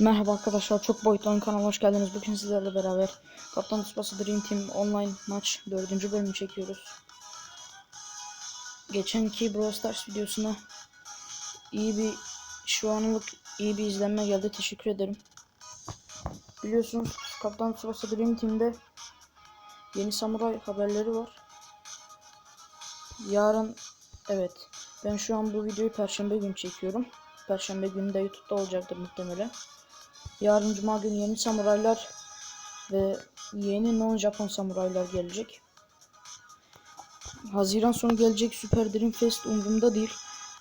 Merhaba arkadaşlar, çok boyutlu oyun kanalına hoş geldiniz. Bugün sizlerle beraber Kaptan Tsubasa Dream Team online maç 4. bölümü çekiyoruz. Geçenki Brawl Stars videosuna iyi bir şu anlık iyi bir izlenme geldi. Teşekkür ederim. Biliyorsunuz Kaptan Tsubasa Dream Team'de yeni samuray haberleri var. Yarın evet ben şu an bu videoyu perşembe günü çekiyorum. Perşembe günü de YouTube'da olacaktır muhtemelen. Yarın cuma günü yeni samuraylar ve yeni non Japon samuraylar gelecek. Haziran sonu gelecek Super Dream Fest umurumda değil.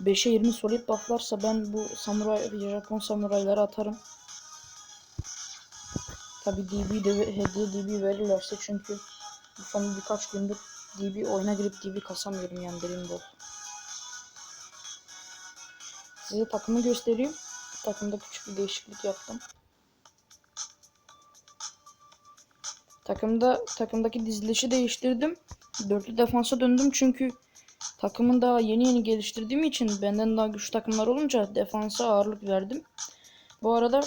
5'e 20 solid bufflarsa ben bu samuray Japon samurayları atarım. Tabi DB de hediye DB verirlerse çünkü bu son birkaç gündür DB oyuna girip DB kasamıyorum yani Dream Ball. Size takımı göstereyim. Takımda küçük bir değişiklik yaptım. Takımda takımdaki dizilişi değiştirdim. Dörtlü defansa döndüm çünkü takımın daha yeni yeni geliştirdiğim için benden daha güçlü takımlar olunca defansa ağırlık verdim. Bu arada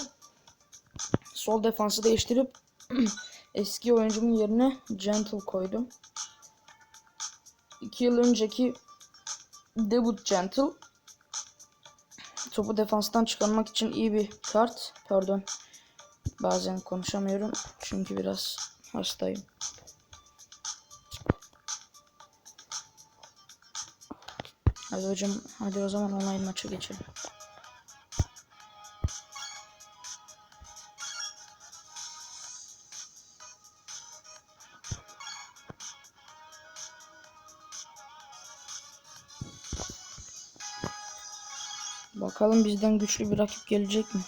sol defansı değiştirip eski oyuncumun yerine Gentle koydum. 2 yıl önceki debut Gentle topu defanstan çıkarmak için iyi bir kart. Pardon. Bazen konuşamıyorum çünkü biraz hastayım. Hadi hocam hadi o zaman online maça geçelim. Bakalım bizden güçlü bir rakip gelecek mi?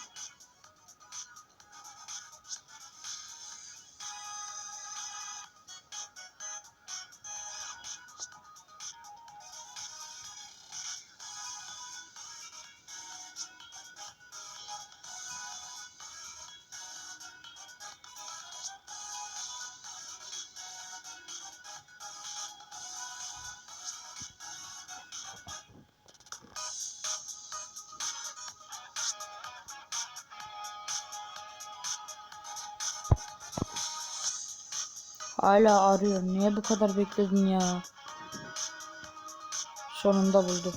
Hala arıyor. Niye bu kadar bekledin ya? Sonunda buldu.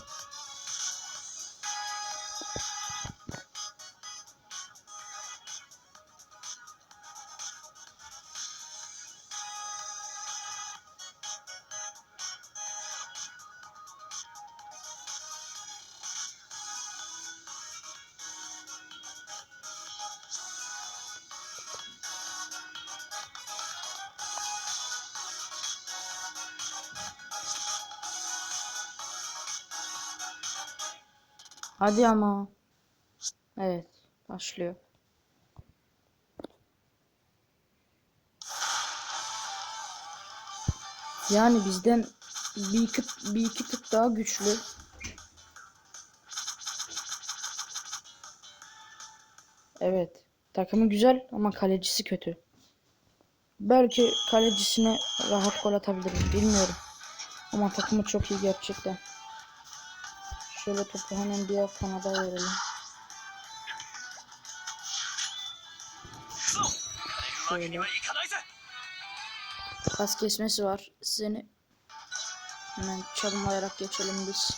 Hadi ama. Evet, başlıyor. Yani bizden bir iki, bir iki tık daha güçlü. Evet, takımı güzel ama kalecisi kötü. Belki kalecisine rahat gol atabilirim, bilmiyorum. Ama takımı çok iyi gerçekten. Şöyle topu hemen diğer kanada verelim. Şöyle. Pas kesmesi var. Seni hemen çalımlayarak geçelim biz.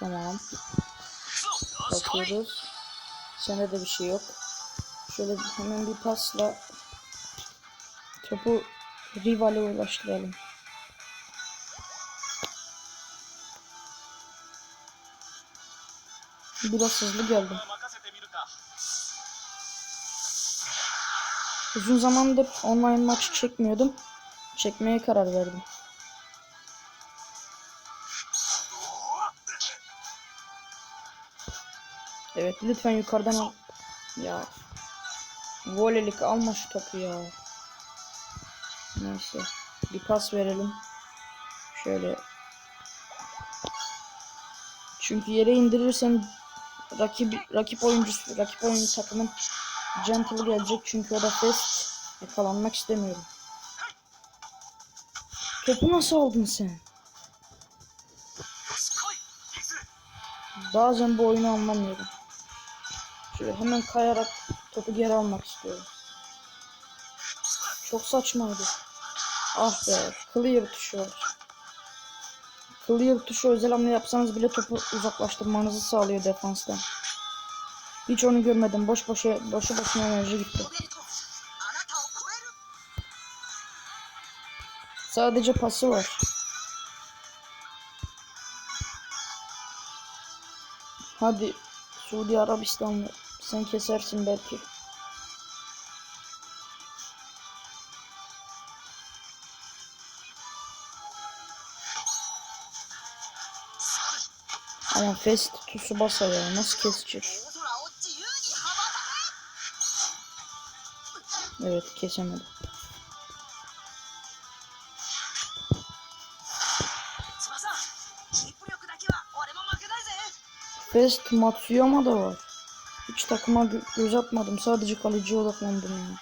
Tamam. Bakıyoruz. Sende de bir şey yok. Şöyle hemen bir pasla topu rivale ulaştıralım. Biraz hızlı geldim. Uzun zamandır online maç çekmiyordum. Çekmeye karar verdim. Evet lütfen yukarıdan al. Ya. Volelik alma şu topu ya. Neyse. Bir pas verelim. Şöyle. Çünkü yere indirirsen rakip rakip oyuncusu, rakip oyuncu takımın gentle gelecek çünkü o da fest yakalanmak istemiyorum. Topu nasıl aldın sen? Bazen bu oyunu anlamıyorum. Şöyle hemen kayarak topu geri almak istiyorum. Çok saçmaydı. Ah be. Clear tuşu var. Clear tuşu özel hamle yapsanız bile topu uzaklaştırmanızı sağlıyor defanstan. Hiç onu görmedim. Boş boşa boşu boşuna enerji gitti. Sadece pası var. Hadi Suudi Arabistanlı sen kesersin belki. Ama fest tutusu basar ya nasıl kesecek? Evet kesemedim. Fest Matsuyama da var takıma göz atmadım. Sadece kaleciye odaklandım ya.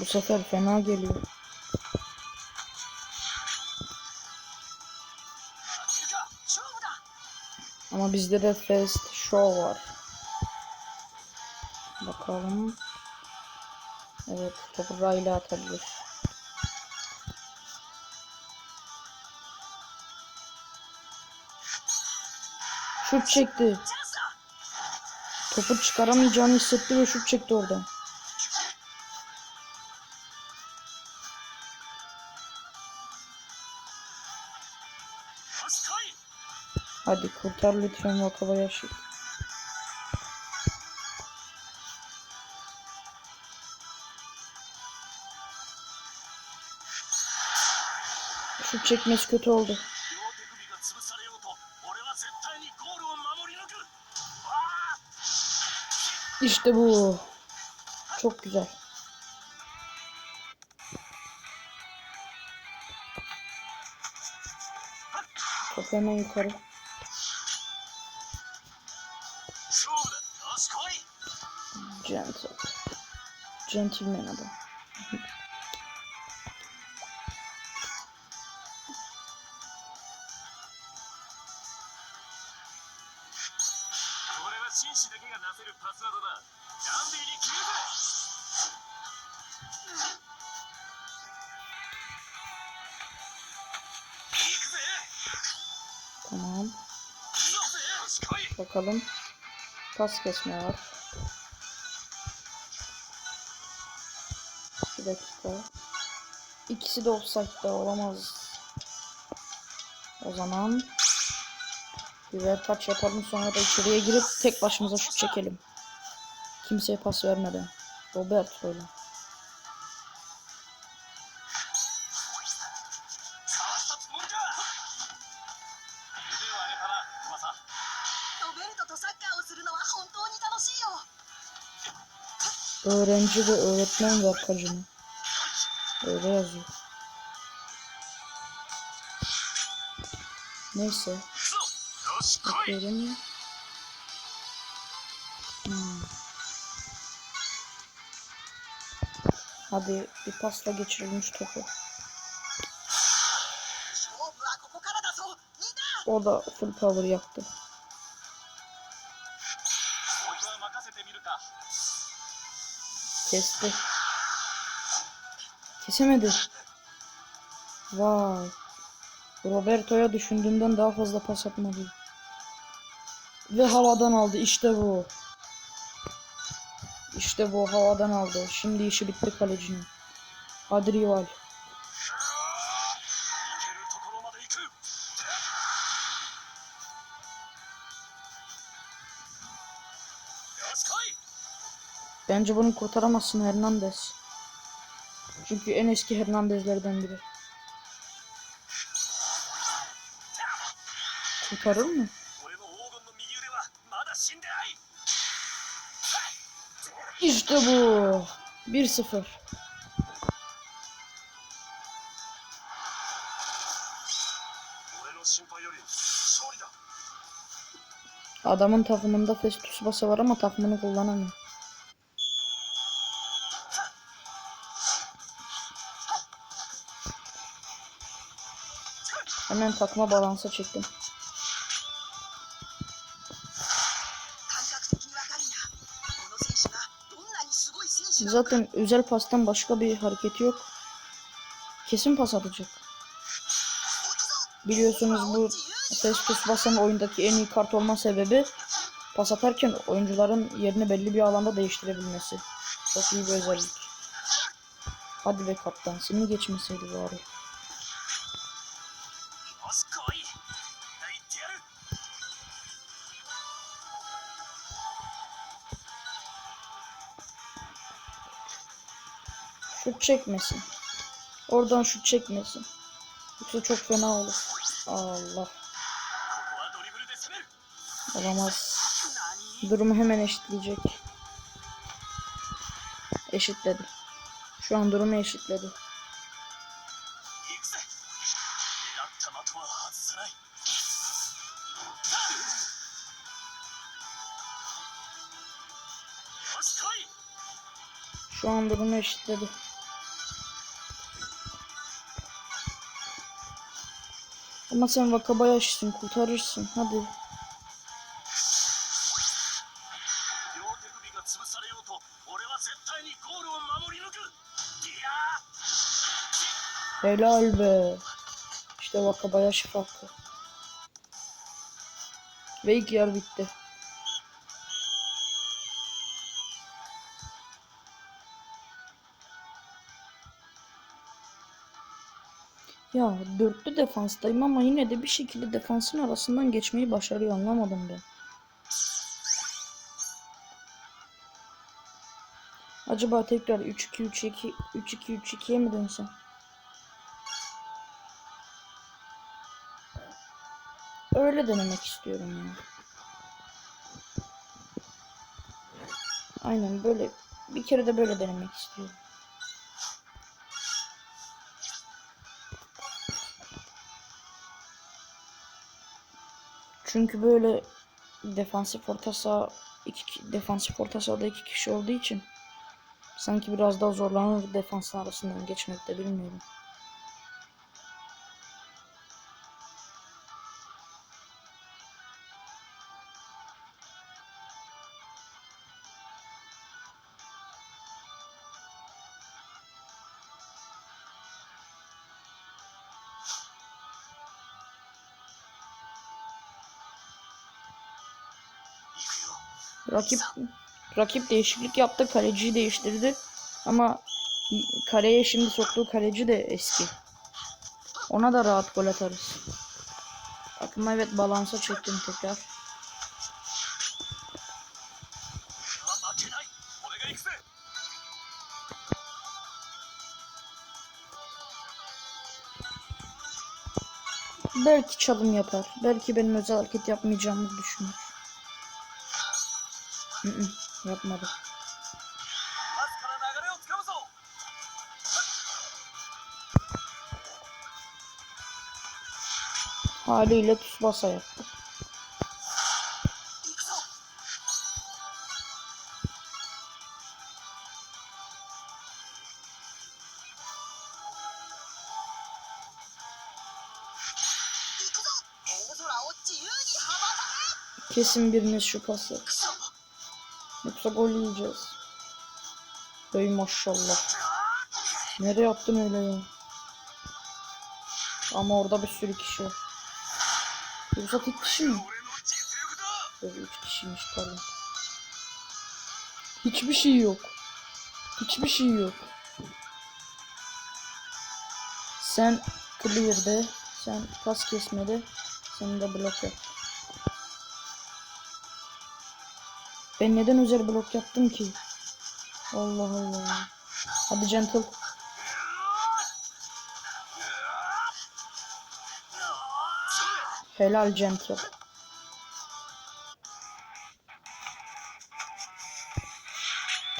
Bu sefer fena geliyor. Ama bizde de fast show var. Bakalım. Evet, topu Rayla atabilir. Şut çekti. Topu çıkaramayacağını hissetti ve şut çekti orada. Hadi kurtar lütfen Wakabayashi. Şut çekmesi kötü oldu. İşte bu. Çok güzel. Top hemen yukarı. Gentle. Gentleman adam. Bakalım. Pas kesme var. Bir dakika. İkisi de offside'da olamaz. O zaman birer taç yapalım sonra da içeriye girip tek başımıza şut çekelim. Kimseye pas vermeden. Robert öyle. Öğrenci ve öğretmen vakacını. Öyle yazıyor. Neyse. Bakıyorum ya. Hmm. Hadi bir pasla geçirilmiş topu. O da full power yaptı. Kesti. Kesemedi. Vay. Roberto'ya düşündüğümden daha fazla pas atmadı. Ve havadan aldı. İşte bu. İşte bu havadan aldı. Şimdi işi bitti kalecinin. Hadi rival. Bence bunu kurtaramazsın Hernandez. Çünkü en eski Hernandezlerden biri. Kurtarır mı? İşte bu. 1-0. Adamın takımında Festus basa var ama takımını kullanamıyor. Hemen takma balansa çektim. Zaten özel pastan başka bir hareketi yok. Kesin pas atacak. Biliyorsunuz bu Festus Basan oyundaki en iyi kart olma sebebi pas atarken oyuncuların yerini belli bir alanda değiştirebilmesi. Çok iyi bir özellik. Hadi be kaptan seni geçmeseydi bari. çekmesin. Oradan şut çekmesin. Yoksa çok fena olur. Allah. Olamaz. Durumu hemen eşitleyecek. Eşitledi. Şu an durumu eşitledi. Şu an durumu eşitledi. Ama sen Vakabayashi'sin kurtarırsın hadi. Helal be. İşte Vakabayashi farkı. Ve ilk yer bitti. Ya dörtlü defanstayım ama yine de bir şekilde defansın arasından geçmeyi başarıyor anlamadım ben. Acaba tekrar 3-2-3-2 3-2-3-2'ye mi dönsem? Öyle denemek istiyorum ya. Aynen böyle bir kere de böyle denemek istiyorum. Çünkü böyle defansif orta saha iki defansif orta sahada iki kişi olduğu için sanki biraz daha zorlanır defansın arasından geçmekte bilmiyorum. Rakip rakip değişiklik yaptı. Kaleciyi değiştirdi. Ama kaleye şimdi soktuğu kaleci de eski. Ona da rahat gol atarız. Bakın evet balansa çektim tekrar. Belki çalım yapar. Belki benim özel hareket yapmayacağımı düşünür. Yapmadı. Haliyle Tsubasa yaptı. Kesin biriniz şu pası. Yoksa gol yiyeceğiz. Ey maşallah. Nereye attın öyle ya? Ama orada bir sürü kişi. var. Yoksa tek kişi mi? Böyle üç kişiymiş pardon. Hiçbir şey yok. Hiçbir şey yok. Sen clear'de. Sen pas kesmedi. Sen de blok yap. Ben neden özel blok yaptım ki? Allah Allah. Hadi gentle. Helal gentle.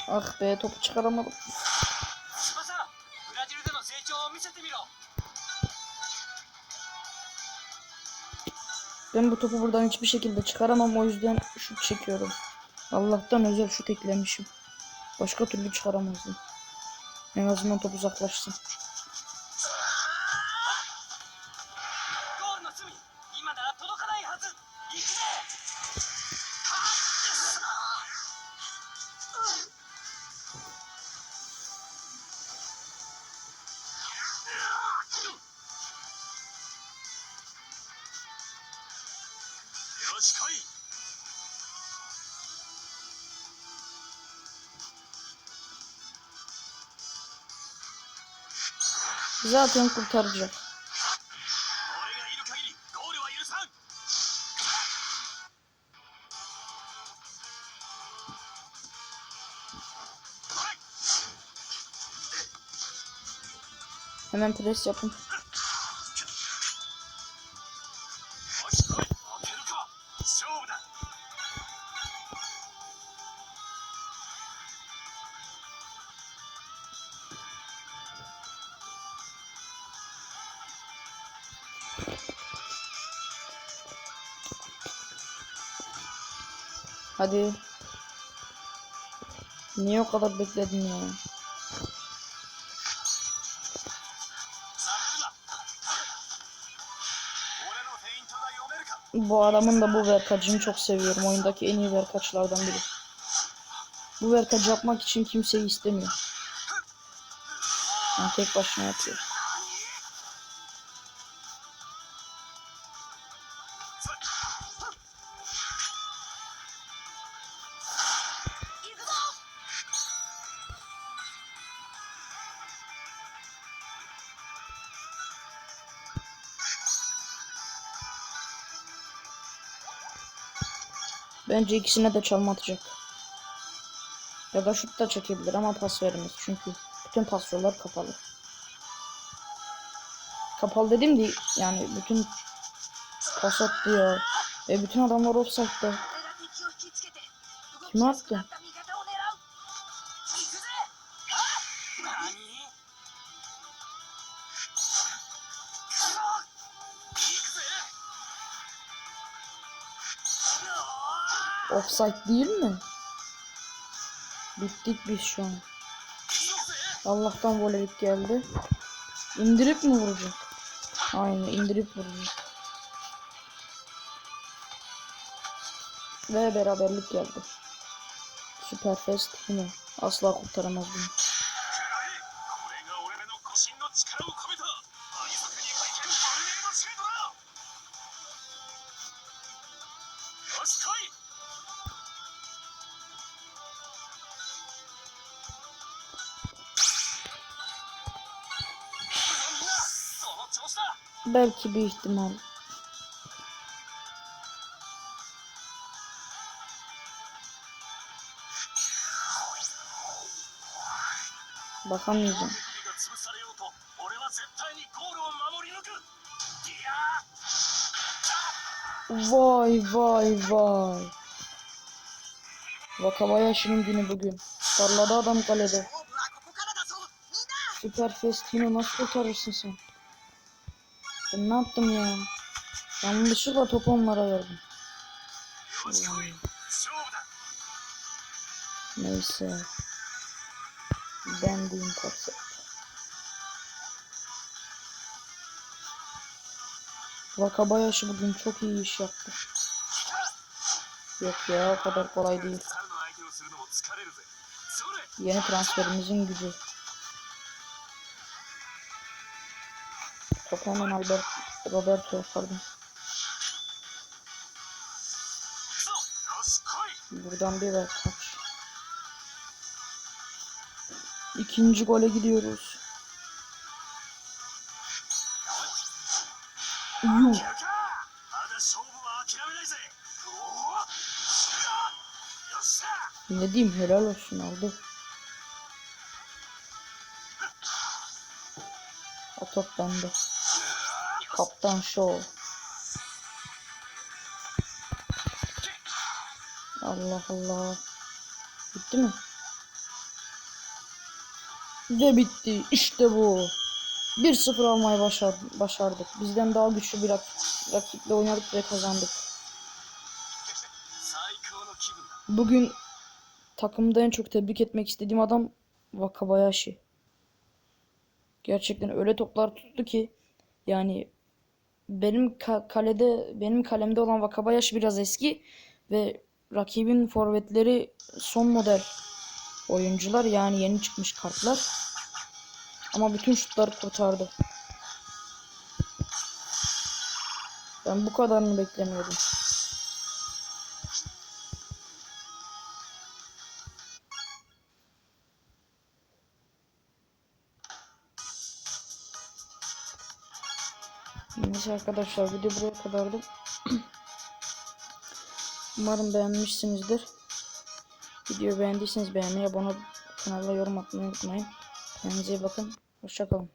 Ah be topu çıkaramadım. Ben bu topu buradan hiçbir şekilde çıkaramam o yüzden şut çekiyorum. Allah'tan özel şut eklemişim. Başka türlü çıkaramazdım. En azından top uzaklaşsın. zaten kurtaracak. Hemen pres yapın. Hadi. Niye o kadar bekledin ya? Bu adamın da bu verkacını çok seviyorum. Oyundaki en iyi verkaçlardan biri. Bu verkacı yapmak için kimseyi istemiyor. Yani tek başına yapıyor. Bence ikisine de çalma atacak. Ya da şut da çekebilir ama pas vermez. Çünkü bütün pas kapalı. Kapalı dedim de yani bütün pas attı ya. Ve bütün adamlar offside'da. 俺が Offside değil mi? Bittik biz şu an. Allah'tan volelik geldi. İndirip mi vuracak? Aynen indirip vuracak. Ve beraberlik geldi. Süper fest yine asla kurtaramaz bunu. belki bir ihtimal. Bakamayacağım. Vay vay vay. Vakabayashi'nin günü bugün. Tarlada adam kalede. Süper Festino nasıl kurtarırsın sen? Ben ne yaptım ya? Yanlışlıkla topu onlara verdim. Neyse. Ben diyeyim konsept. Vakabayaşı bugün çok iyi iş yaptı. Yok ya o kadar kolay değil. Yeni transferimizin gücü. Pokemon Albert Roberto pardon. Buradan bir ver kaç. İkinci gole gidiyoruz. Yuh. Ne diyeyim helal olsun aldı. O top bende. Kaptan Show. Allah Allah. Bitti mi? Ve bitti. İşte bu. 1-0 almayı başar başardık. Bizden daha güçlü bir rak rakiple oynadık ve kazandık. Bugün takımda en çok tebrik etmek istediğim adam Wakabayashi. Gerçekten öyle toplar tuttu ki yani benim ka- kalede benim kalemde olan Wakabayashi biraz eski ve rakibin forvetleri son model oyuncular yani yeni çıkmış kartlar. Ama bütün şutları kurtardı. Ben bu kadarını beklemiyordum. Neyse arkadaşlar video buraya kadardı. Umarım beğenmişsinizdir. Videoyu beğendiyseniz beğenmeyi, abone olup kanala yorum atmayı unutmayın. Kendinize iyi bakın. Hoşçakalın.